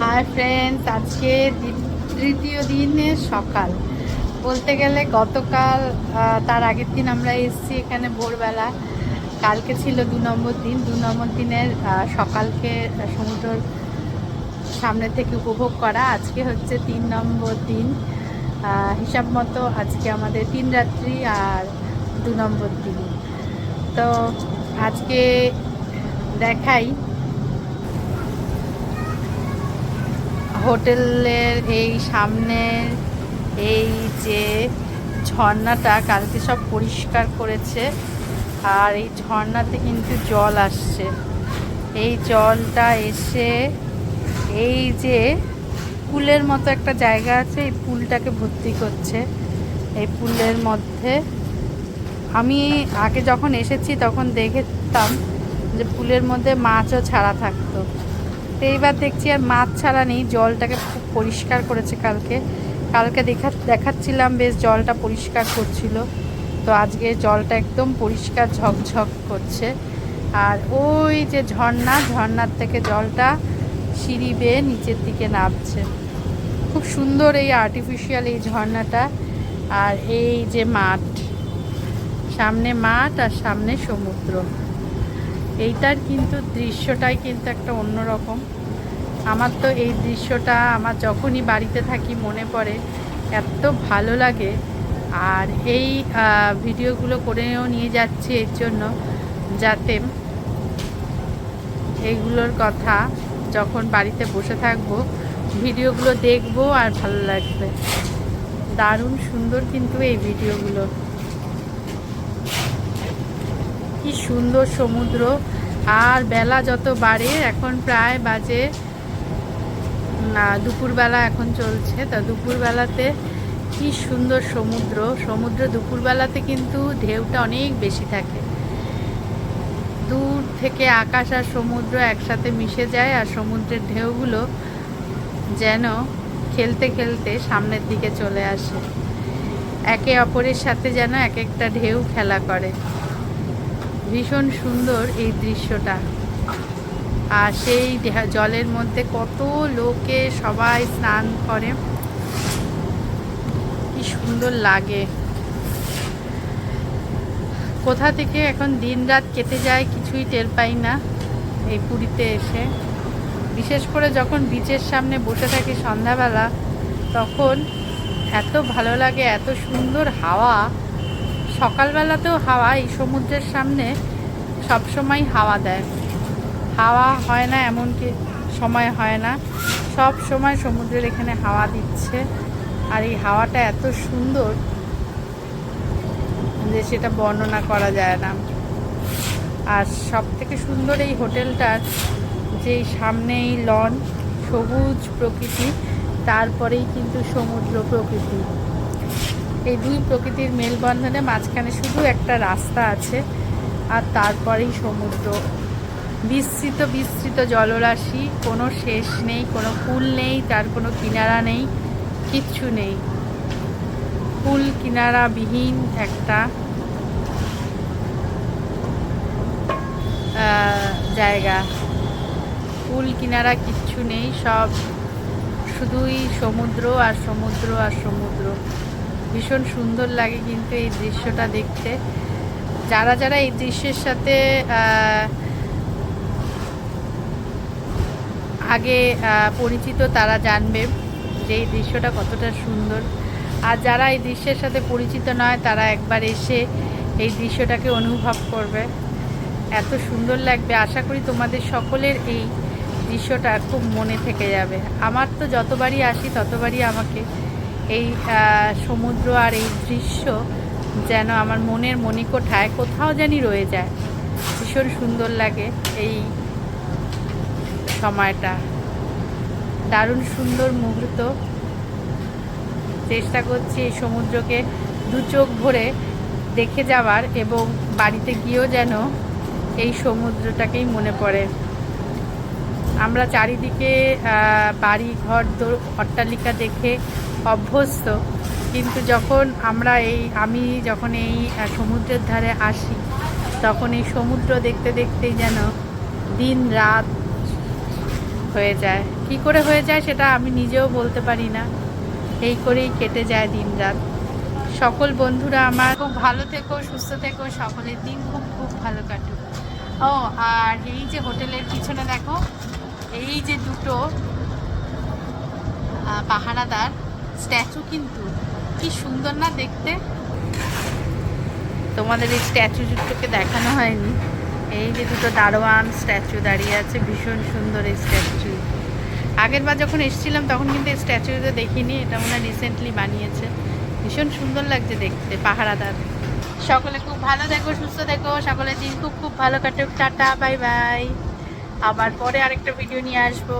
Hi friends আজকে তৃতীয় দিনের সকাল। বলতে গেলে গতকাল তার আগের দিন আমরা এসেছি এখানে ভোরবেলা। কালকে ছিল দু নম্বর দিন। দু নম্বর দিনের সকালকে সমুদ্রর সামনে থেকে উপভোগ করা। আজকে হচ্ছে তিন নম্বর দিন। হিসাব মতো আজকে আমাদের তিন রাত্রি আর দু নম্বর দিন। তো আজকে দেখাই হোটেলের এই সামনের এই যে ঝর্ণাটা কালকে সব পরিষ্কার করেছে, আর এই ঝর্ণাতে কিন্তু জল আসছে। এই জলটা এসে এই যে পুলের মতো একটা জায়গা আছে, এই পুলটাকে ভর্তি করছে। এই পুলের মধ্যে আমি আগে যখন এসেছি তখন দেখতাম যে পুলের মধ্যে মাছও ছাড়া থাকতো। তো এইবার দেখছি, আর মাছ ছাড়া নেই, জলটাকে খুব পরিষ্কার করেছে কালকে। কালকে দেখা দেখাচ্ছিলাম, বেশ জলটা পরিষ্কার করছিল। তো আজকে জলটা একদম পরিষ্কার ঝকঝক করছে। আর ওই যে ঝর্ণা, ঝর্ণার থেকে জলটা সিঁড়ি বেয়ে নিচের দিকে নামছে। খুব সুন্দর এই আর্টিফিশিয়াল এই ঝর্ণাটা। আর এই যে মাঠ, সামনে মাঠ আর সামনে সমুদ্র। এইটার কিন্তু দৃশ্যটাই কিন্তু একটা অন্যরকম। আমার তো এই দৃশ্যটা আমার যখনই বাড়িতে থাকি মনে পড়ে, এত ভালো লাগে। আর এই ভিডিওগুলো করেও নিয়ে যাচ্ছি এর জন্য, যাতে এইগুলোর কথা যখন বাড়িতে বসে থাকব, ভিডিওগুলো দেখব আর ভালো লাগবে। দারুণ সুন্দর কিন্তু এই ভিডিওগুলো। কি সুন্দর সমুদ্র। আর বেলা যত বাড়ে, এখন প্রায় বাজে দুপুরবেলা এখন চলছে। তা দুপুরবেলাতে কি সুন্দর সমুদ্র। সমুদ্র দুপুরবেলাতে কিন্তু ঢেউটা অনেক বেশি থাকে। দূর থেকে আকাশ আর সমুদ্র একসাথে মিশে যায়, আর সমুদ্রের ঢেউগুলো যেন খেলতে খেলতে সামনের দিকে চলে আসে। একে অপরের সাথে যেন এক একটা ঢেউ খেলা করে। ভীষণ সুন্দর এই দৃশ্যটা। আর সেই জলের মধ্যে কত লোকে সবাই স্নান করে। কি সুন্দর লাগে। কোথা থেকে এখন দিন রাত কেটে যায় কিছুই টের পাই না এই পুরীতে এসে। বিশেষ করে যখন বিচের সামনে বসে থাকি সন্ধ্যাবেলা, তখন এত ভালো লাগে, এত সুন্দর হাওয়া। সকালবেলাতেও হাওয়া, এই সমুদ্রের সামনে সবসময় হাওয়া দেয়। হাওয়া হয় না এমন কি সময় হয় না। সব সময় সমুদ্রের এখানে হাওয়া দিচ্ছে। আর এই হাওয়াটা এত সুন্দর যে সেটা বর্ণনা করা যায় না। আর সব থেকে সুন্দর এই হোটেলটার যে সামনে এই লন, সবুজ প্রকৃতি, তারপরেই কিন্তু সমুদ্র প্রকৃতি। এই দুই প্রকৃতির মেলবন্ধনে মাঝখানে শুধু একটা রাস্তা আছে আর তারপরেই সমুদ্র। বিস্তৃত বিস্তৃত জলরাশি, কোনো শেষ নেই, কোনো কুল নেই, তার কোনো কিনারা নেই, কিচ্ছু নেই। ফুল কিনারা বিহীন একটা জায়গা। কুল কিনারা কিচ্ছু নেই, সব শুধুই সমুদ্র আর সমুদ্র আর সমুদ্র। ভীষণ সুন্দর লাগে কিন্তু এই দৃশ্যটা দেখতে। যারা যারা এই দৃশ্যের সাথে আগে পরিচিত তারা জানবে যে এই দৃশ্যটা কতটা সুন্দর। আর যারা এই দৃশ্যের সাথে পরিচিত নয়, তারা একবার এসে এই দৃশ্যটাকে অনুভব করবে। এত সুন্দর লাগবে। আশা করি তোমাদের সকলের এই দৃশ্যটা খুব মনে থেকে যাবে। আমার তো যতবারই আসি, ততবারই আমাকে এই সমুদ্র আর এই দৃশ্য যেন আমার মনের মণিকোঠায় কোথাও জানি রয়ে যায়। ভীষণ সুন্দর লাগে এই সময়টা। দারুণ সুন্দর মুহূর্ত। চেষ্টা করছি এই সমুদ্রকে দু চোখ ভরে দেখে যাওয়ার এবং বাড়িতে গিয়েও যেন এই সমুদ্রটাকেই মনে পড়ে। আমরা চারিদিকে বাড়ি, ঘর অট্টালিকা দেখে অভ্যস্ত। কিন্তু যখন আমরা এই, আমি যখন এই সমুদ্রের ধারে আসি, তখন এই সমুদ্র দেখতে দেখতেই যেন দিন রাত হয়ে যায়। কি করে হয়ে যায় সেটা আমি নিজেও বলতে পারি না। এই করেই কেটে যায় দিন রাত। সকল বন্ধুরা আমার, খুব ভালো থেকো, সুস্থ থেকো, সকলের দিন খুব খুব ভালো কাটুক। ও, আর এই যে হোটেলের পিছনে দেখো, এই যে দুটো পাহারাদার স্ট্যাচু কিন্তু। কি সুন্দর না দেখতে? তোমাদের এই স্ট্যাচু দুটোকে দেখানো হয়নি। এই যে দুটো দারোয়ান স্ট্যাচু দাঁড়িয়ে আছে, ভীষণ সুন্দর এই স্ট্যাচু। আগের বার যখন এসেছিলাম, তখন কিন্তু এই স্ট্যাচুটা দেখিনি, এটা মনে হয় রিসেন্টলি বানিয়েছে। ভীষণ সুন্দর লাগছে দেখতে, পাহারাদার। সকলে খুব ভালো দেখো সুস্থ দেখো সকলের দিন খুব খুব ভালো কাটুক। Tata, bye bye. আবার পরে আরেকটা ভিডিও নিয়ে আসব।